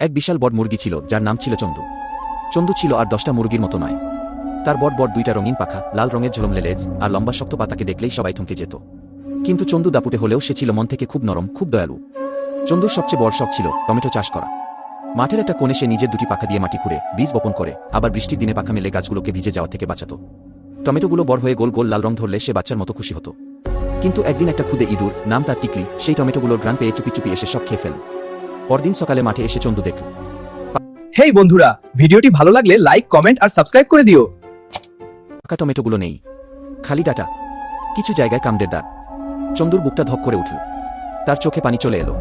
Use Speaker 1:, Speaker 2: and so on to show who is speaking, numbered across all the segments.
Speaker 1: এক বিশাল বড় মুরগি ছিল, যার নাম ছিল চন্দু। চন্দু ছিল আর দশটা মুরগির মতো নয়। তার বড় বড় দুইটা রঙিন পাখা, লাল রঙের ঝলমলে লেজ আর লম্বা শক্ত পাতাকে দেখলেই সবাই থমকে যেত। কিন্তু চন্দু দাপুটে হলেও সে ছিল মন থেকে খুব নরম, খুব দয়ালু। চন্দুর সবচেয়ে বড় শখ ছিল টমেটো চাষ করা। মাঠের একটা কোণে সে নিজের দুটি পাখা দিয়ে মাটি খুঁড়ে, বীজ বপন করে, আবার বৃষ্টির দিনে পাখা মেলে গাছগুলোকে ভিজে যাওয়া থেকে বাঁচাত। টমেটোগুলো বড় হয়ে গোল গোল লাল রং ধরলে সে বাচ্চার মতো খুশি হতো। কিন্তু একদিন একটা খুদে ইঁদুর, নাম তার টিকলি, সেই টমেটোগুলোর গ্রান পেয়ে চুপি চুপি এসে সব খেয়ে ফেল। পরদিন সকালে মাঠে এসে চন্দু দেখল।
Speaker 2: হেই বন্ধুরা ভিডিওটি ভালো লাগলে লাইক কমেন্ট আর সাবস্ক্রাইব করে দিও।
Speaker 1: পাকা টমেটোগুলো নেই। খালি ডাটা। কিছু জায়গায় কামড়ের দাগ। চন্দুর বুকটা ধক করে উঠল। তার চোখে পানি চলে এলো।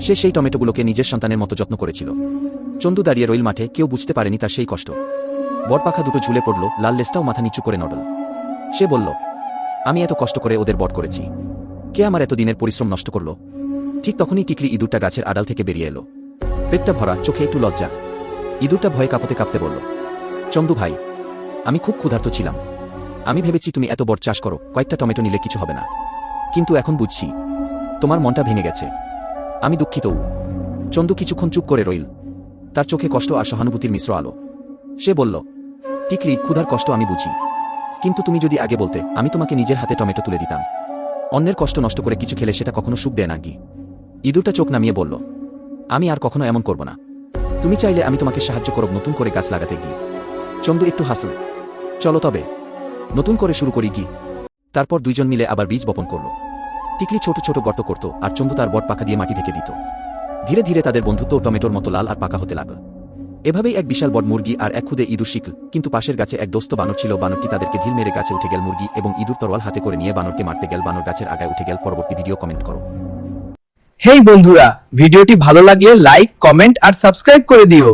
Speaker 1: সে সেই টমেটোগুলোকে নিজের সন্তানের মতো যত্ন করেছিল। চন্দু দাঁড়িয়ে রইল মাঠে কেউ বুঝতে পারেনি তার সেই কষ্ট। বড়পাখা দুটো ঝুলে পড়ল লাল লেজটাও মাথা নিচু করে নড়ল। সে বলল আমি এত কষ্ট করে ওদের বট করেছি। কে আমার এত দিনের পরিশ্রম নষ্ট করল? ঠিক তখনই টিকলি ইঁদুরটা গাছের আড়াল থেকে বেরিয়ে এলো। পেটটা ভরা, চোখে একটু লজ্জা। ইঁদুরটা ভয়ে কাঁপতে কাঁপতে বলল, চন্দু ভাই, আমি খুব ক্ষুধার্ত ছিলাম। আমি ভেবেছি তুমি এত বড় চাষ করো, কয়েকটা টমেটো নিলে কিছু হবে না। কিন্তু এখন বুঝছি, তোমার মনটা ভেঙে গেছে। আমি দুঃখিত চন্দু কিছুক্ষণ চুপ করে রইল। তার চোখে কষ্ট আর সহানুভূতির মিশ্র আলো। সে বলল টিকলি ক্ষুধার কষ্ট আমি বুঝি। কিন্তু তুমি যদি আগে বলতে, আমি তোমাকে নিজের হাতে টমেটো তুলে দিতাম। অন্যের কষ্ট নষ্ট করে কিছু খেলে সেটা কখনো সুখ দেয় না গি ইঁদুরটা চোখ নামিয়ে বলল, আমি আর কখনো এমন করব না। তুমি চাইলে আমি তোমাকে সাহায্য করব নতুন করে গাছ লাগাতে গিয়ে। চন্দু, একটু হাসল। চলো তবে, নতুন করে শুরু করি কি তারপর দুইজন মিলে আবার বীজ বপন করল। টিকলি ছোট ছোট গর্ত করত আর চন্দু তার বট পাকা দিয়ে মাটি ঢেকে দিত। ধীরে ধীরে তাদের বন্ধুত্ব টমেটোর মতো লাল আর পাকা হতে লাগল। এভাবেই এক বিশাল বট মুরগি আর এক খুদে ইঁদুর শিখল কিন্তু পাশের গাছে এক দোস্ত বানর ছিল। বানরটি তাদেরকে ঢিল মেরে গাছে উঠে গেল মুরগি এবং ইঁদুর তরোয়াল হাতে করে নিয়ে বানরকে মারতে গেল। বানর গাছের আগায় উঠে গেল। পরবর্তী ভিডিও কমেন্ট করো।
Speaker 2: হেই বন্ধুরা ভিডিওটি ভালো লাগলে লাইক কমেন্ট আর সাবস্ক্রাইব করে দিও।